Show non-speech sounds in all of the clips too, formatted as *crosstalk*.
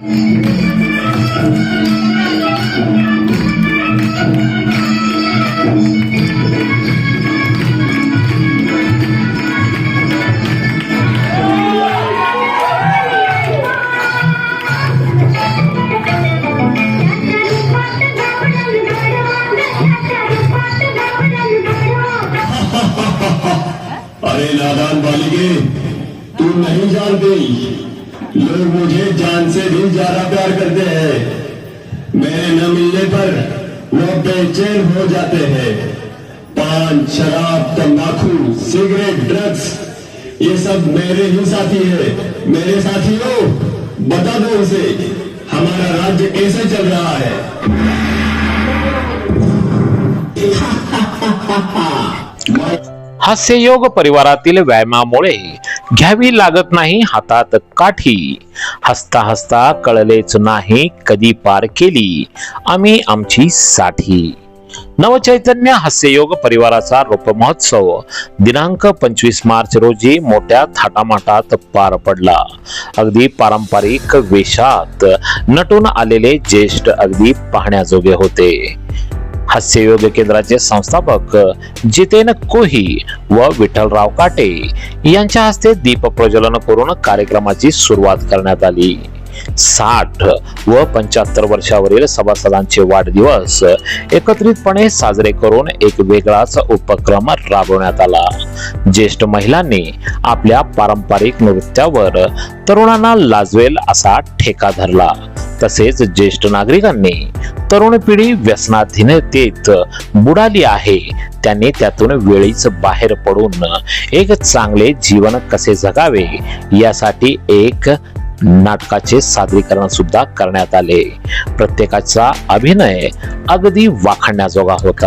अरे नादान बालिके तू नहीं जानती लोग मुझे जान से भी ज़्यादा प्यार करते हैं। मेरे न मिलने पर वो बेचैन हो जाते हैं। पान, शराब, तंबाकू, सिगरेट, ड्रग्स, ये सब मेरे ही साथी है। मेरे साथियों, बता दो उसे, हमारा राज्य कैसे चल रहा है? हास्ययोग परिवारातील व्यायामामुळे घ्यावी लागत नाही हातात काठी. हसता हसता कळलेच नाही कधी पार केली आम्ही आमची साठी. नवचैतन्य हास्ययोग परिवाराचा रोप महोत्सव दिनांक पंचवीस मार्च रोजी मोठ्या थाटामाटात पार पडला. अगदी पारंपरिक वेशात नटून आलेले ज्येष्ठ अगदी पाहण्याजोगे होते. हास्ययोग केंद्राचे संस्थापक जितेन कोही व विठ्ठलराव काटे यांच्या हस्ते दीप प्रज्वलन करून कार्यक्रमाची सुरुवात करण्यात आली. साठ व पंच्याहत्तर वर्षावरील सभासदांचे वाढदिवस एकत्रितपणे साजरे करून एक वेगळाच उपक्रम राबवण्यात आला. ज्येष्ठ महिलांनी आपल्या पारंपरिक नृत्यावर तरुणांना लाजवेल असा ठेका धरला. तसेच ज्येष्ठ नागरिकांनी तरुण पिढी व्यसनाधीनतेत बुडाली आहे. त्यांनी त्यातून वेळीच बाहेर पडून एक चांगले जीवन कसे जगावे यासाठी एक नाटकाचे सादरीकरण सुद्धा करण्यात आले. प्रत्येकाचा अभिनय अगदी वाखाणण्याजोगा होता.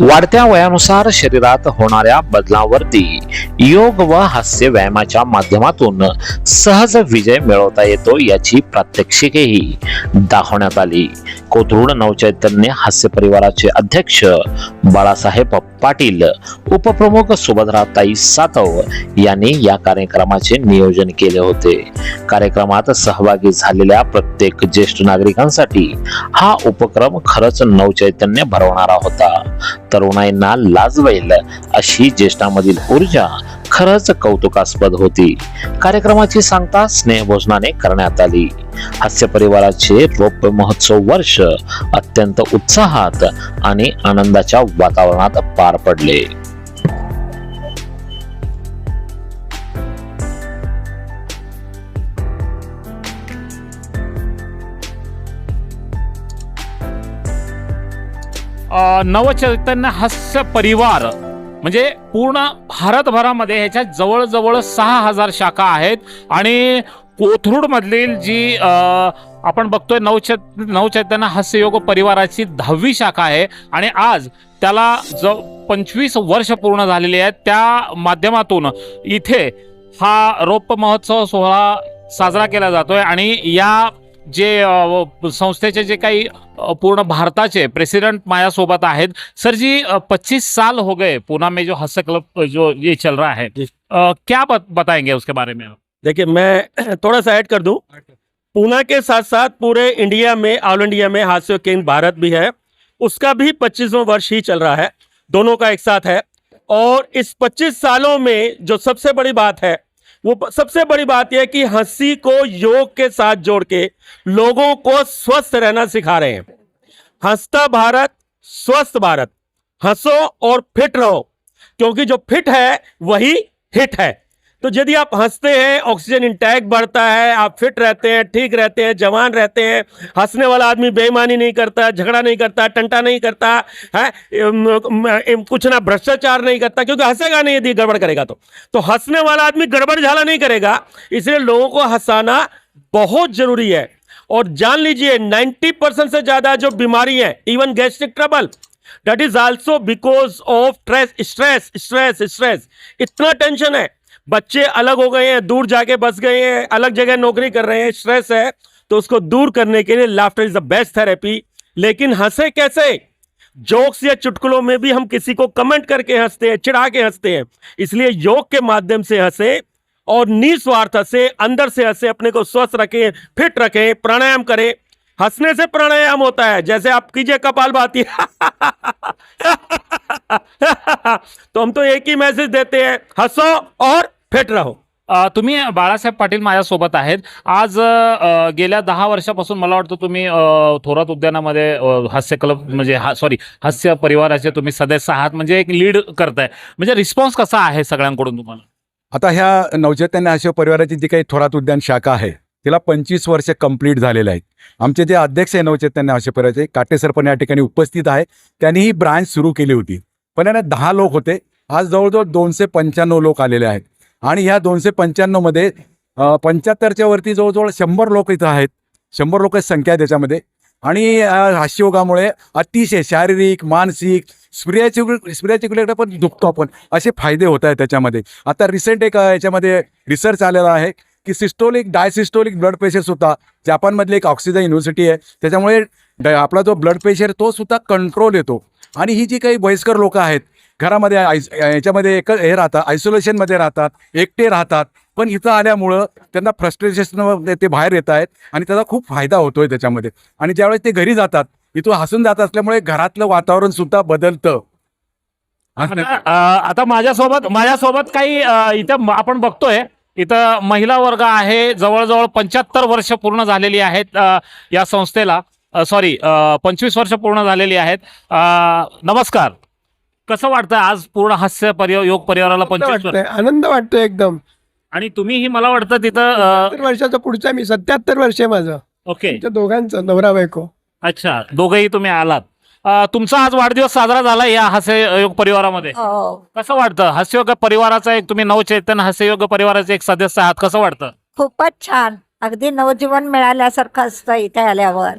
वाढत्या वयानुसार शरीरात होणाऱ्या बदलावरती योग व हास्य व्यायामाच्या माध्यमातून सहज विजय मिळवता येतो याची प्रात्यक्षिकेही दाखवण्यात आली. कोथरूड नवचैतन्य हास्य परिवाराचे अध्यक्ष बाळासाहेब पाटील उपप्रमुख सुभद्राताई सातव यांनी या कार्यक्रमाचे नियोजन केले होते. कार्यक्रमात सहभागी झालेल्या प्रत्येक ज्येष्ठ नागरिकांसाठी हा उपक्रम खरंच नवचैतन्य भरवणारा होता. तरुणाईंना लाजवेल अशी ज्येष्ठांमधील ऊर्जा खरंच कौतुकास्पद होती. कार्यक्रमाची सांगता स्नेहभोजनाने करण्यात आली. हास्य परिवाराचे रौप्य महोत्सव वर्ष अत्यंत उत्साहात आणि आनंदाच्या वातावरणात पार पडले. नवचैतन्य हास्य परिवार म्हणजे पूर्ण भारतभरामध्ये ह्याच्या जवळजवळ सहा हजार शाखा आहेत आणि कोथरूडमधील जी आपण बघतोय नवचैत नवचैतन्य हास्ययोग परिवाराची दहावी शाखा आहे आणि आज त्याला ज पंचवीस वर्ष पूर्ण झालेली आहेत. त्या माध्यमातून इथे हा रौप्य महोत्सव सोहळा साजरा केला जातोय आणि या जे संस्थेचे जे काही पूर्ण भारताचे प्रेसिडेंट माझ्यासोबत आहेत. सर जी पच्चीस साल हो गए पूना में जो हास्य क्लब जो ये चल रहा है. क्या बत, बताएँगे उसके बारे में देखिए मैं *clears throat* थोड़ा सा ऐड कर दूँ। पूना के साथ साथ पूरे इंडिया में ऑल इंडिया में हास्य केंद्र भारत भी है। उसका भी पच्चीसवां वर्ष ही चल रहा है। दोनों का एक साथ है। और इस 25 सालों में जो सबसे बड़ी बात है वो सबसे बड़ी बात यह कि हँसी को योग के साथ जोड़ के लोगों को स्वस्थ रहना सिखा रहे हैं। हंसता भारत, स्वस्थ भारत। हंसो और फिट रहो, क्योंकि जो फिट है, वही हिट है। तो यदि आप हँसते हैं ऑक्सीजन इंटैक बढ़ता है, आप फिट रहते हैं, ठीक रहते हैं, जवान रहते हैं, हंसने वाला आदमी बेईमानी नहीं करता, झगड़ा नहीं करता, टंटा नहीं करता, है कुछ ना भ्रष्टाचार नहीं करता, क्योंकि हंसेगा नहीं यदि गड़बड़ करेगा तो। तो हंसने वाला आदमी गड़बड़ झाला नहीं करेगा, इसलिए लोगों को हंसाना बहुत ज़रूरी है। और जान लीजिए 90 परसेंट से ज़्यादा जो बीमारी है even gastric trouble that is also because of stress stress stress stress इतना टेंशन है। बच्चे अलग हो गए हैं, दूर जाके बस गए हैं, अलग जगह नौकरी कर रहे हैं स्ट्रेस है तो उसको दूर करने के लिए laughter is the best therapy लेकिन हंसे कैसे? जोक्स या चुटकुलों में भी हम किसी को कमेंट करके हँसते हैं, चिढ़ा के हँसते हैं. इसलिए योग के माध्यम से हंसे और निस्वार्थ हंसे, अंदर से हंसे, अपने को स्वस्थ रखें फिट रखें, प्राणायाम करें. हंसने से प्राणायाम होता है, जैसे आप कीजिए कपाल भाती. *laughs* तो हम तो एक ही मैसेज देते हैं, हंसो और फिट रहो. तुम्ही बाळासाहेब पाटील माझ्यासोबत आहेत. आज गेल्या दहा वर्षापासून मला वाटतं तुम्ही थोरात उद्यानामध्ये हास्य क्लब म्हणजे हा सॉरी हास्य परिवाराचे तुम्ही सदस्य आहात. म्हणजे एक लीड करताय. म्हणजे रिस्पॉन्स कसा आहे सगळ्यांकडून तुम्हाला? आता ह्या नवचैतन्य आशय परिवाराची जी काही थोरात उद्यान शाखा आहे तिला पंचवीस वर्ष कंप्लीट झालेले आहेत. आमचे जे अध्यक्ष आहे नवचैतन्य आशय परिवाराचे काटेसर पण या ठिकाणी उपस्थित आहे. त्यांनी ही ब्रांच सुरू केली होती. पण याला दहा लोक होते. आज जवळजवळ दोनशे पंच्याण्णव लोक आलेले आहेत. आणि ह्या दोनशे पंच्याण्णवमध्ये पंच्याहत्तरच्या वरती जवळजवळ शंभर लोक इथं आहेत. शंभर लोक संख्या आहे त्याच्यामध्ये. आणि हास्ययोगामुळे अतिशय शारीरिक मानसिक स्पिरिच्युअल स्पिरिच्युअलिटी पण दुखतो आपण. असे फायदे होत आहेत त्याच्यामध्ये. आता रिसेंट एक याच्यामध्ये रिसर्च आलेला आहे की सिस्टोलिक डायसिस्टोलिक ब्लड प्रेशरसुद्धा जापानमधली एक ऑक्सिजन युनिव्हर्सिटी आहे. त्याच्यामुळे ड- आपला जो ब्लड प्रेशर तो सुद्धा कंट्रोल येतो. आणि ही जी काही वयस्कर लोक आहेत घरामध्ये आयस याच्यामध्ये एक हे राहतात आयसोलेशनमध्ये राहतात एकटे राहतात. पण इथं आल्यामुळं त्यांना फ्रस्ट्रेशन ते बाहेर येत आहेत आणि त्याचा खूप फायदा होतोय त्याच्यामध्ये. आणि ज्यावेळेस ते घरी जातात इथून हसून जात असल्यामुळे घरातलं वातावरण सुद्धा बदलतं. आता माझ्यासोबत माझ्यासोबत काही इथं आपण बघतोय इथं महिला वर्ग आहे जवळजवळ पंच्याहत्तर वर्ष पूर्ण झालेली आहेत या संस्थेला. सॉरी पंचवीस वर्ष पूर्ण झालेली आहेत. नमस्कार. कसं वाटतं आज पूर्ण हास्य परिवार योग परिवाराला आनंद पंचवीस वर्ष वाटतंय आनंद वाटतोय एकदम. आणि तुम्हीही मला वाटतं तिथं अ, सत्तर वर्षाचा पुढचा मी सत्याहत्तर वर्ष आहे माझं. ओके. त्या दोघांचं नवरा बायको. अच्छा दोघंही तुम्ही आलात. अ, तुमचा आज वाढदिवस साजरा झाला या हास्य योग परिवारामध्ये. हो. कसं वाटतं? हास्ययोग परिवाराचा एक तुम्ही नवचैतन्य हास्ययोग परिवाराचे एक सदस्य आहात कसं वाटतं? खूपच छान. अगदी नवजीवन मिळाल्यासारखं असतं इथे आल्यावर.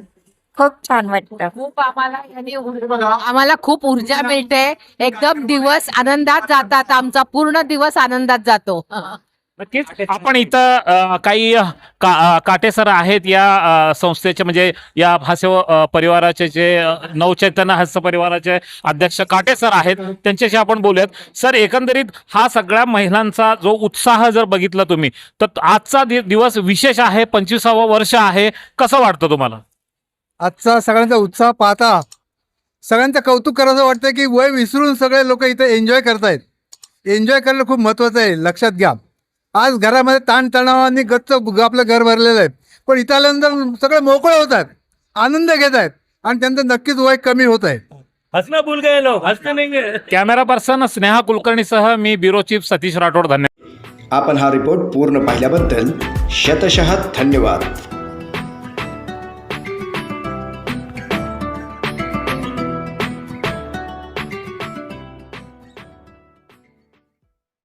खूप छान वाटतं. खूप आम्हाला यांनी ऊर्जा- आम्हाला खूप ऊर्जा मिळते. एकदम दिवस आनंदात जातात आमचा पूर्ण दिवस आनंदात जातो. नक्कीच. आपण इथं अ, काही अ, का अ, काटेसर आहेत या अ, संस्थेचे म्हणजे या हास्य अ, परिवाराचे जे अ, नवचैतन्य हास्य परिवाराचे अध्यक्ष काटेसर आहेत त्यांच्याशी आपण बोलूयात. सर एकंदरीत हा सगळ्या महिलांचा जो उत्साह जर बघितला तुम्ही तर आजचा दि- दिवस विशेष आहे पंचवीसावं वर्ष आहे कसं वाटतं तुम्हाला? आजचा सगळ्यांचा उत्साह पाहता सगळ्यांचं कौतुक करावं वाटतं की वय विसरून सगळे लोक इथे एन्जॉय करतायत. एन्जॉय करणं खूप महत्त्वाचं आहे लक्षात घ्या. आज घरामध्ये ताणतणावाने गच्च आपलं घर भरलेलं आहे. पण इथं आल्यानंतर सगळे मोकळे होत आहेत आनंद घेत आहेत आणि त्यांचं नक्कीच वय कमी होत आहे. हंसना भूल गए लोग हंसते नहीं कॅमेरा पर्सन स्नेहा कुलकर्णीसह मी ब्युरो चीफ सतीश राठोड धन्यवाद. आपण हा रिपोर्ट पूर्ण पाहिल्याबद्दल शतशः धन्यवाद.